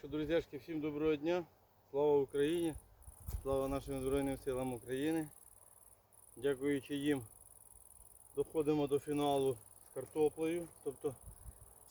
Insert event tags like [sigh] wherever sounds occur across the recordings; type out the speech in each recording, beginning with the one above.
що, друзяшки, всім доброго дня. Слава Україні! Слава нашим Збройним силам України. Дякуючи їм, доходимо до фіналу з картоплею. Тобто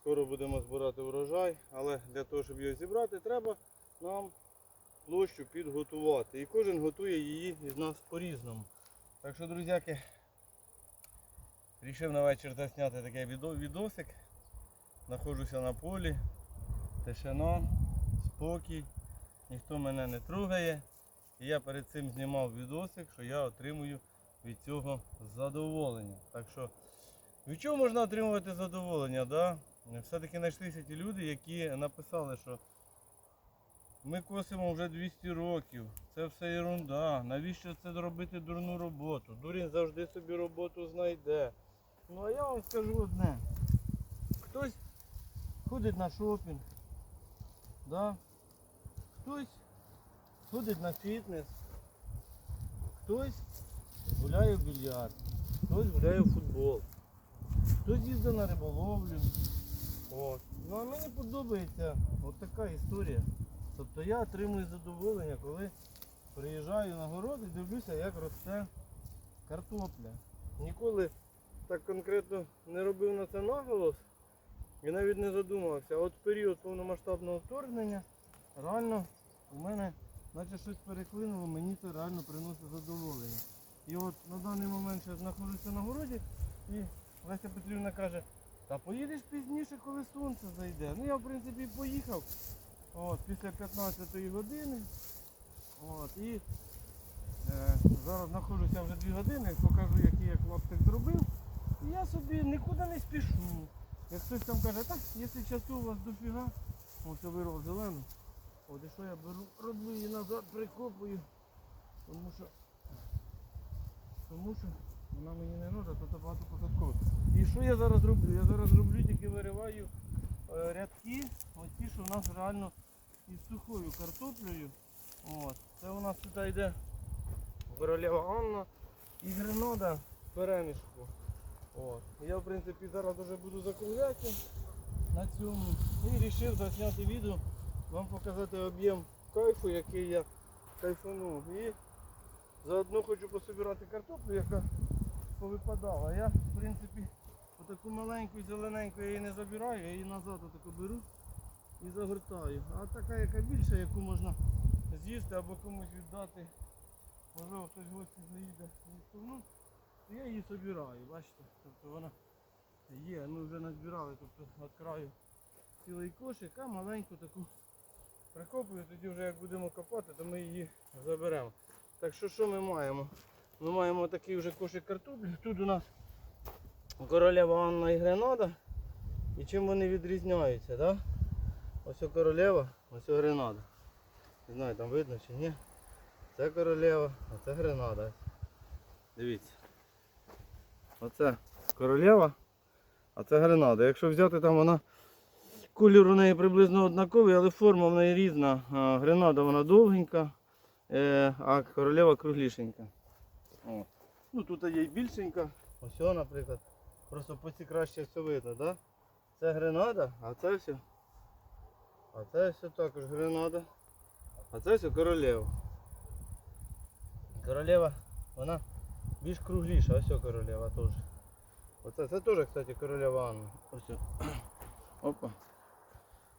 скоро будемо збирати урожай, але для того, щоб його зібрати, треба нам площу підготувати. І кожен готує її із нас по-різному. Так що, друзяки, рішив на вечір засняти такий відосик. Знаходжуся на полі, тишина, спокій, ніхто мене не трогає. І я перед цим знімав відосик, що я отримую від цього задоволення. Так що від чого можна отримувати задоволення? Да? Все-таки знайшлися ті люди, які написали, що ми косимо вже 200 років, це все ерунда. Навіщо це робити дурну роботу? Дурень завжди собі роботу знайде. Ну а я вам скажу одне. Хтось ходить на шопінг, да? Хтось ходить на фітнес, хтось гуляє в більярд, хтось гуляє в футбол, хтось їздить на риболовлю. От. Ну а мені подобається от така історія. Тобто я отримую задоволення, коли приїжджаю на город і дивлюся, як росте картопля. Ніколи так конкретно не робив на це наголос і навіть не задумався. От в період повномасштабного вторгнення реально у мене наче щось переклинуло, мені це реально приносить задоволення. І от на даний момент я знаходжуся на городі і Леся Петрівна каже, та поїдеш пізніше, коли сонце зайде. Ну я в принципі поїхав от, після 15 години. От, і е, зараз знаходжуся вже 2 години, покажу, який я клаптик зробив. І я собі нікуди не спішу. Як хтось там каже, так, якщо часу у вас дофіга, ось вирвав зелену. От і що я беру, роблю її назад, прикопую. Тому що тому що вона мені не треба, тут багато посадкових. І що я зараз роблю? Я зараз роблю, тільки вириваю е, рядки, от ті, що в нас реально із сухою картоплею. От. Це у нас тут йде королева Анна і гренода перемішку. От. Я в принципі зараз вже буду закругляти на цьому. І вирішив засняти відео, вам показати об'єм кайфу, який я кайфанув. І заодно хочу пособирати картоплю, яка повипадала. Я в принципі отаку маленьку зелененьку я її не забираю, я її назад отаку беру і загортаю. А така яка більша, яку можна з'їсти або комусь віддати. Можливо хтось гості заїде ну, я її собираю, бачите. Тобто вона є, ми вже назбирали, тобто від краю цілий кошик, а маленьку таку прикопую, тоді вже як будемо копати, то ми її заберемо. Так що що ми маємо? Ми маємо такий вже кошик картоплі. Тут у нас королева Анна і Гренада. І чим вони відрізняються, да? Ось королева, ось Гренада. Не знаю, там видно чи ні. Це королева, а це Гренада. Дивіться. Оце королева, а це гренада. Якщо взяти там вона, колір у неї приблизно однаковий, але форма в неї різна. Гренада вона довгенька, е, а королева круглішенька. О. Ну тут є й більшенька. Ось, наприклад. Просто по цій краще все видно, да? Це гренада, а це все. А це все також гренада. А це все королева. Королева, вона більш кругліша, ось королева теж. Оце це теж, кстати, королева Анна. Ось. Опа.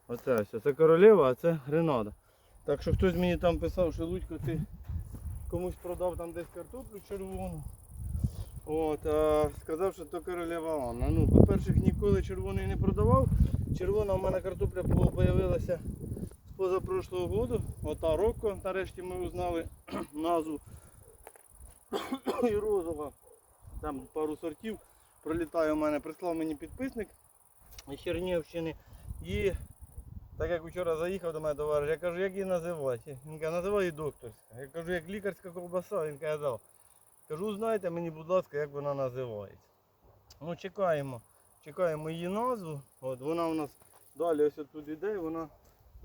Оце ось. Це королева, а це гренада. Так що хтось мені там писав, що Лудько ти комусь продав там десь картоплю червону. От, а сказав, що то королева Анна. Ну, по-перше, ніколи червоний не продавав. Червона в мене картопля з'явилася з позапрошлого року. Ота Рокко, нарешті ми узнали [clears throat] назву. [clears throat] І розова. Там пару сортів пролітає у мене, прислав мені підписник з Чернігівщини. І так як вчора заїхав до мене товариш, я кажу, як її називати? Він каже, називай її докторська. Я кажу, як лікарська ковбаса, він казав. Кажу, знайте мені, будь ласка, як вона називається. Ну, чекаємо. Чекаємо її назву. От вона у нас далі ось тут іде, вона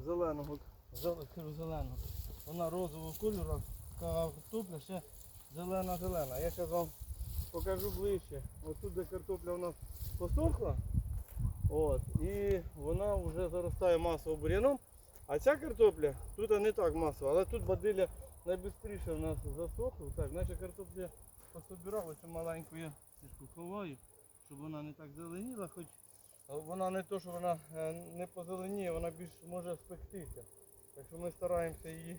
зеленого, зеленого. Вона розового кольору, картопля ще зелена-зелена. Я зараз вам покажу ближче. Ось тут де картопля у нас посохла. От, і вона вже заростає масово бур'яном. А ця картопля, тут не так масово, але тут бадиля найбистріше в нас засохла. Так, наша картопля пособирала, цю маленьку я трішки ховаю, щоб вона не так зеленіла, хоч вона не то, що вона е, не позеленіє, вона більш може спектися. Так що ми стараємося її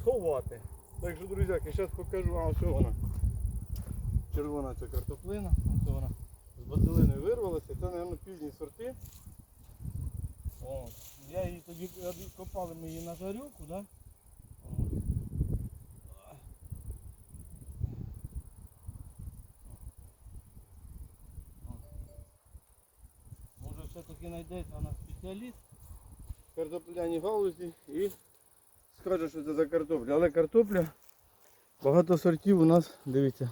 сховати. Так що, друзяки, зараз покажу, а ось вона. Червона ця картоплина, ось вона з бадилиною вирвалася. Це, мабуть, пізні сорти. О, я її тоді копали ми її на жарюку, да? Може все-таки знайдеться у нас спеціаліст в картопляній галузі і скаже, що це за картопля. Але картопля багато сортів у нас, дивіться,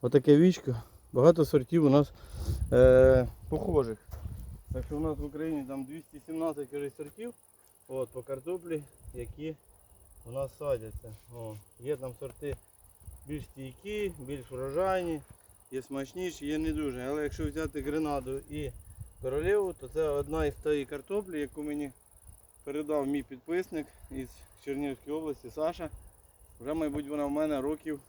отаке вічко, багато сортів у нас е, похожих. Так що у нас в Україні там 217 кажуть, сортів от, по картоплі, які у нас садяться. О, є там сорти більш стійкі, більш врожайні, є смачніші, є не дуже. Але якщо взяти гренаду і королеву, то це одна із тої картоплі, яку мені передав мій підписник із Чернігівської області Саша. Вже, мабуть, вона в мене років.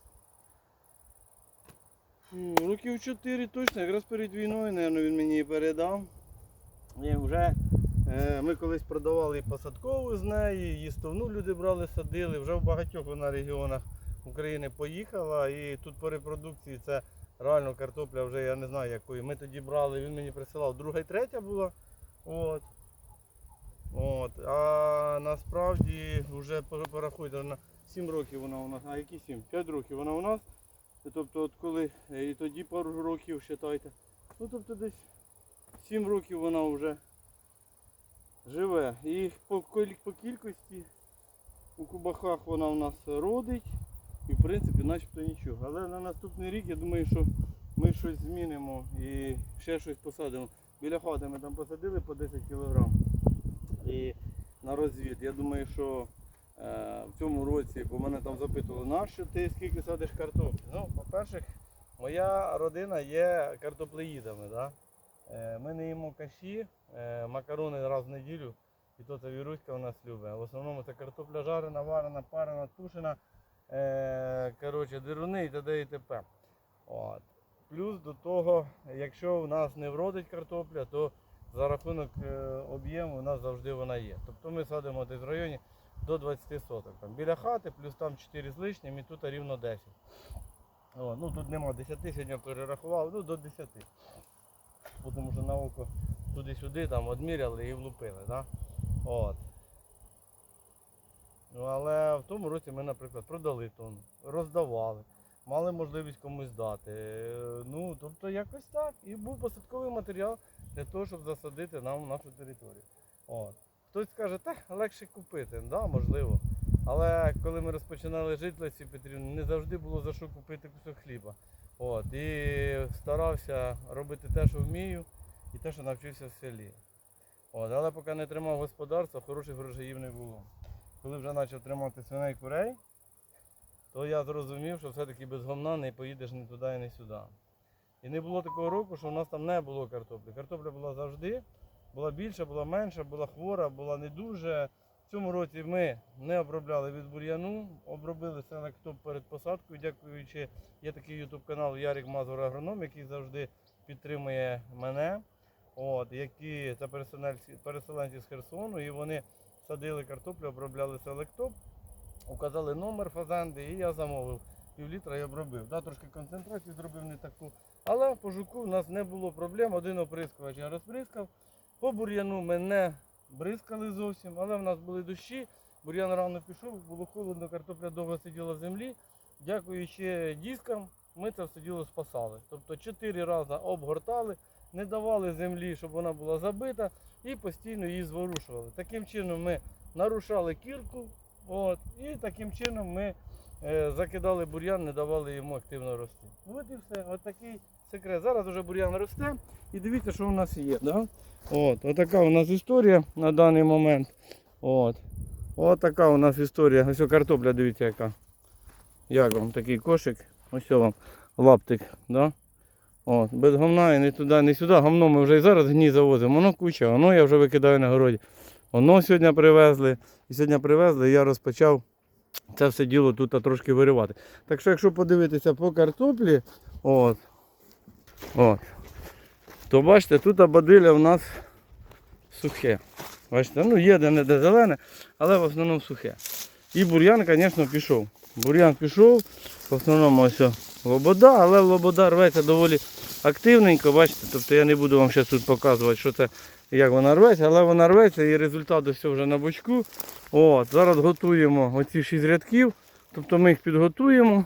Років 4 точно, якраз перед війною, мабуть, він мені її передав. І вже е, ми колись продавали посадкову з неї, їстовну люди брали, садили. Вже в багатьох вона регіонах України поїхала. І тут по репродукції це реально картопля вже я не знаю якої. Ми тоді брали, він мені присилав друга і третя була. От. От. А насправді вже пора- порахуйте, на 7 років вона у нас. А які 7? 5 років вона у нас. Тобто от коли е, і тоді пару років вважайте. Ну тобто десь 7 років вона вже живе. І по, по кількості у кубахах вона у нас родить. І в принципі начебто нічого. Але на наступний рік я думаю, що ми щось змінимо і ще щось посадимо. Біля хати ми там посадили по 10 кг. І на розвід. Я думаю, що в цьому році, бо мене там запитували, нащо ти скільки садиш картоплі? Ну, по-перше, моя родина є картоплеїдами. Да? Е, Ми не їмо каші, е, макарони раз в неділю, і то це віруська у нас любить. В основному це картопля жарена, варена, парена, тушена, е, коротше, дируни і т.д. і т.п. От. Плюс до того, якщо в нас не вродить картопля, то за рахунок е, об'єму у нас завжди вона є. Тобто ми садимо десь в районі до 20 соток. Там, біля хати, плюс там 4 з лишнім і тут рівно 10. О, ну тут нема 10, сьогодні перерахував, ну до 10. Тому що на око туди-сюди там одміряли і влупили. Да? От. Ну, але в тому році ми, наприклад, продали тонну, роздавали, мали можливість комусь дати. Ну, тобто якось так. І був посадковий матеріал для того, щоб засадити нам нашу територію. От. Хтось скаже, та легше купити, да, можливо. Але коли ми розпочинали жити Лесі Петрівні, не завжди було за що купити кусок хліба. От. І старався робити те, що вмію, і те, що навчився в селі. От. Але поки не тримав господарство, хороших грошей не було. Коли вже почав тримати свиней курей, то я зрозумів, що все-таки без гомна не поїдеш ні туди, ні сюди. І не було такого року, що в нас там не було картоплі. Картопля була завжди, була більша, була менша, була хвора, була не дуже. В цьому році ми не обробляли від бур'яну, обробили селектоп перед посадкою, дякуючи, є такий ютуб канал Ярик Мазур Агроном, який завжди підтримує мене. От, які це переселенці, з Херсону, і вони садили картоплю, обробляли селектоп, указали номер фазенди, і я замовив пів літра і обробив. Да, трошки концентрацію зробив не таку. Але по жуку в нас не було проблем. Один оприскувач я розприскав. По бур'яну ми не бризкали зовсім, але в нас були дощі. Бур'ян рано пішов, було холодно, картопля довго сиділа в землі. Дякуючи дискам, ми це все діло спасали. Тобто чотири рази обгортали, не давали землі, щоб вона була забита, і постійно її зворушували. Таким чином ми нарушали кірку, от, і таким чином ми закидали бур'ян, не давали йому активно рости. От і все. От такий секрет. Зараз вже бур'ян росте і дивіться, що у нас є. Да? От, отака у нас історія на даний момент. От. От така у нас історія. Ось картопля, дивіться яка. Як вам такий кошик. Ось вам лаптик. Да? От, без гомна і не туди, не сюди. Гомно ми вже і зараз гній завозимо. Воно куча, воно я вже викидаю на городі. Воно сьогодні привезли. І сьогодні привезли, і я розпочав це все діло тут трошки виривати. Так що, якщо подивитися по картоплі, от, от, то бачите, тут бадилля у нас сухе. Бачите, ну є де не де зелене, але в основному сухе. І бур'ян, звісно, пішов. Бур'ян пішов, в основному ось лобода, але лобода рветься доволі активненько, бачите, тобто я не буду вам зараз тут показувати, що це, як вона рветься, але вона рветься і результат ось вже на бочку. От, зараз готуємо оці 6 рядків, тобто ми їх підготуємо.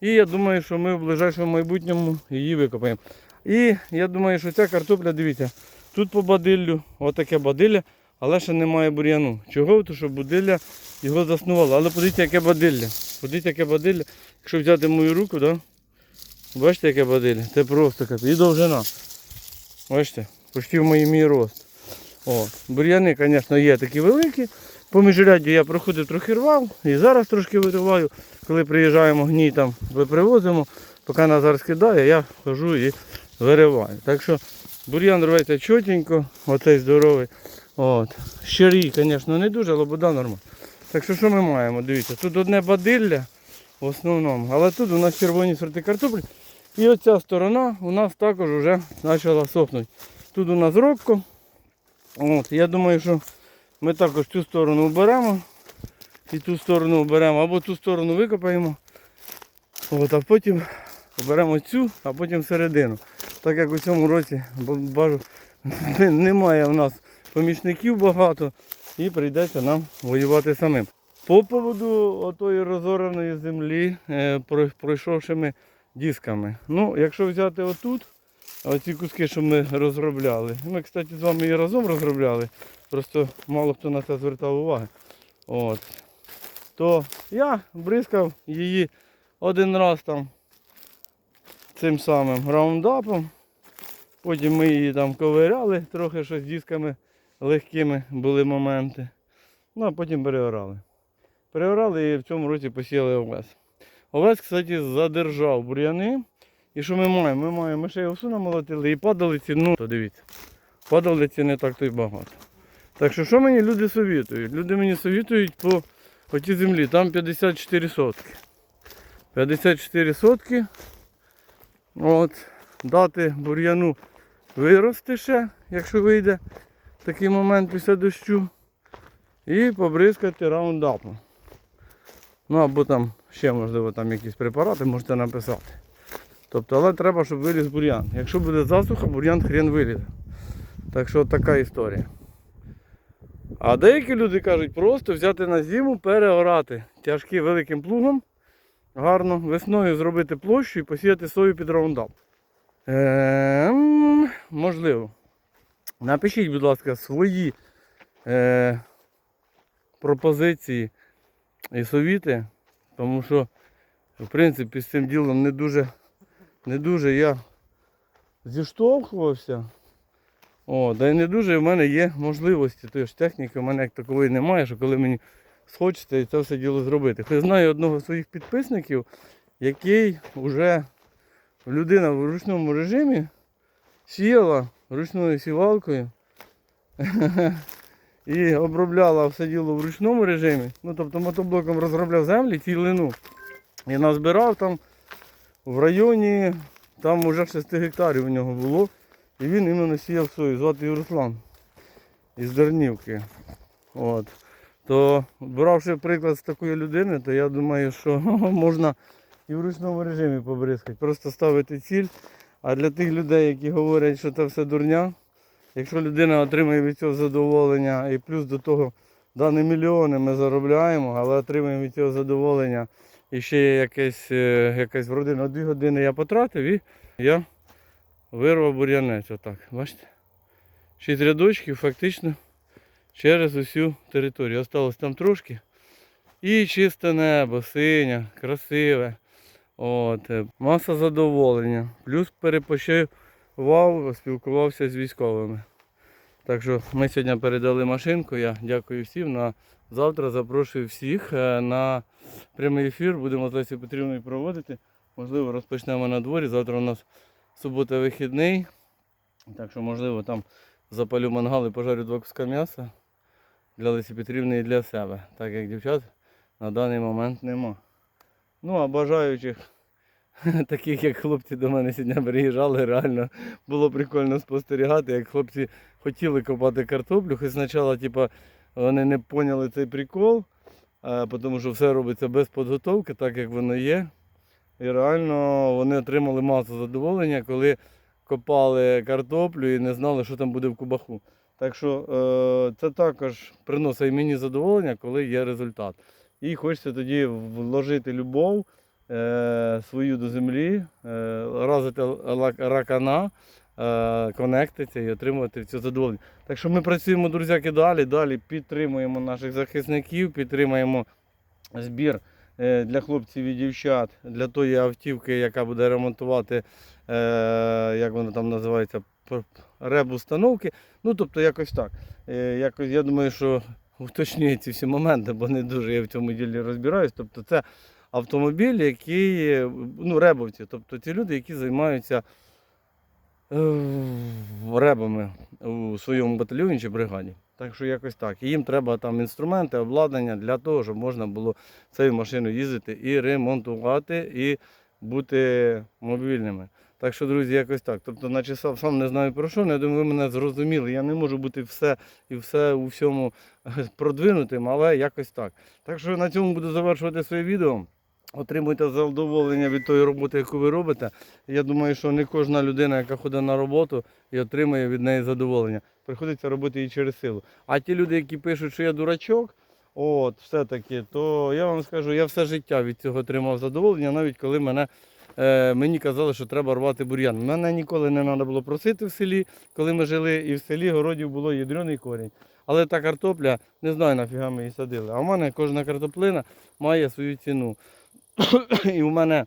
І я думаю, що ми в ближайшому майбутньому її викопаємо. І я думаю, що ця картопля, дивіться, тут по бадиллю, отаке бадилля, але ще немає бур'яну. Чого? Тому що бадилля його заснувало. Але подивіться, яке бадилля. Подивіться, яке бадилля. Якщо взяти мою руку, да? бачите, яке бадилля? Це просто капець. І довжина. Бачите, почти в моїй мій рост. От. Бур'яни, звісно, є такі великі. По міжрядді я проходив трохи рвав і зараз трошки вириваю. Коли приїжджаємо гній там, ви привозимо, поки Назар скидає, я хожу і вириваю. Так що бур'ян рветься чотенько, оцей здоровий. От. Щирій, звісно, не дуже, але вода нормальна. Так що що ми маємо? Дивіться, тут одне бадилля в основному, але тут у нас червоні сорти картоплі. І оця сторона у нас також вже почала сохнути. Тут у нас робко. От, я думаю, що ми також цю сторону оберемо і ту сторону оберемо, або ту сторону викопаємо. От, а потім оберемо цю, а потім середину. Так як у цьому році бажу, [laughs] немає в нас помічників багато і прийдеться нам воювати самим. По поводу отої розореної землі, е, про- пройшовшими дисками. Ну, якщо взяти отут, оці куски, що ми розробляли. Ми, кстати, з вами і разом розробляли. Просто мало хто на це звертав уваги. От. То я бризкав її один раз там цим самим раундапом. Потім ми її там ковиряли, трохи щось дисками легкими були моменти. Ну а потім переорали. Переорали і в цьому році посіяли овес. Овес, кстати, задержав бур'яни. І що ми маємо? Ми маємо ми ще й овсу намолотили і падалиці, ну, то дивіться, падалиці не так то й багато. Так що що мені люди совітують? Люди мені совітують по отій землі, там 54 сотки. 54 сотки. От, дати бур'яну вирости ще, якщо вийде такий момент після дощу. І побризкати раундапом. Ну або там ще можливо там якісь препарати можете написати. Тобто, але треба, щоб виліз бур'ян. Якщо буде засуха, бур'ян хрен вилізе. Так що така історія. А деякі люди кажуть, просто взяти на зиму, переорати тяжким великим плугом, гарно весною зробити площу і посіяти сою під раундап. Ем, можливо. Напишіть, будь ласка, свої е, пропозиції і совіти, тому що, в принципі, з цим ділом не дуже, не дуже я зіштовхувався. О, да й не дуже в мене є можливості. Тож техніки в мене як такової немає, що коли мені схочеться і це все діло зробити. Хоч знаю одного з своїх підписників, який вже людина в ручному режимі сіяла ручною сівалкою [laughs] і обробляла все діло в ручному режимі. Ну, тобто мотоблоком розробляв землі цілину. І назбирав там в районі, там уже 6 гектарів у нього було. І він іменно сіяв сою, звати його Руслан із Дарнівки. От. То бравши приклад з такої людини, то я думаю, що [laughs] можна і в ручному режимі побризкати. Просто ставити ціль. А для тих людей, які говорять, що це все дурня, якщо людина отримує від цього задоволення і плюс до того, да, не мільйони ми заробляємо, але отримуємо від цього задоволення. І ще є якесь, е, якась вроде дві години я потратив і я вирвав бур'янець. Отак, бачите? Шість рядочків фактично через усю територію. Осталось там трошки. І чисте небо, синє, красиве. От, е, маса задоволення. Плюс перепочивав, спілкувався з військовими. Так що ми сьогодні передали машинку. Я дякую всім. На завтра запрошую всіх е, на прямий ефір. Будемо з Лесі Петрівною проводити. Можливо, розпочнемо на дворі. Завтра у нас субота вихідний. Так що, можливо, там запалю мангал і пожарю два куска м'яса. для Лесі Петрівни і для себе, так як дівчат на даний момент нема. Ну, а бажаючих, [laughs] таких як хлопці до мене сьогодні приїжджали, реально було прикольно спостерігати, як хлопці хотіли копати картоплю, хоч спочатку типа, вони не поняли цей прикол, тому що все робиться без підготовки, так як воно є. І реально вони отримали масу задоволення, коли копали картоплю і не знали, що там буде в кубаху. Так що е, це також приносить мені задоволення, коли є результат. І хочеться тоді вложити любов е, свою до землі, е, разити ракана, е, конектитися і отримувати це задоволення. Так що ми працюємо, друзяки, далі, далі підтримуємо наших захисників, підтримуємо збір е, для хлопців і дівчат, для тої автівки, яка буде ремонтувати, е, як воно там називається, ребустановки. Ну, тобто якось так. Е, Якось, я думаю, що уточнює ці всі моменти, бо не дуже я в цьому ділі розбираюсь. Тобто це автомобіль, який, е, ну, ребовці, тобто ці люди, які займаються е, ребами у своєму батальйоні чи бригаді. Так що якось так. І їм треба там інструменти, обладнання для того, щоб можна було цією машиною їздити і ремонтувати, і бути мобільними. Так що, друзі, якось так. Тобто, наче сам не знаю про що, але я думаю, ви мене зрозуміли. Я не можу бути все і все у всьому [laughs] продвинутим, але якось так. Так що на цьому буду завершувати своє відео. Отримуйте задоволення від тої роботи, яку ви робите. Я думаю, що не кожна людина, яка ходить на роботу і отримує від неї задоволення. Приходиться робити її через силу. А ті люди, які пишуть, що я дурачок, от, все-таки, то я вам скажу, я все життя від цього отримав задоволення, навіть коли мене, е, мені казали, що треба рвати бур'ян. Мене ніколи не треба було просити в селі, коли ми жили, і в селі городів було ядрений корінь. Але та картопля, не знаю нафіга ми її садили. А в мене кожна картоплина має свою ціну. [coughs] І в мене,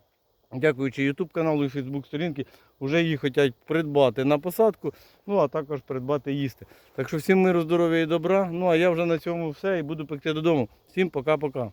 дякуючи YouTube каналу і Facebook сторінки, вже її хочуть придбати на посадку, ну а також придбати їсти. Так що всім миру, здоров'я і добра. Ну а я вже на цьому все і буду пекти додому. Всім пока-пока.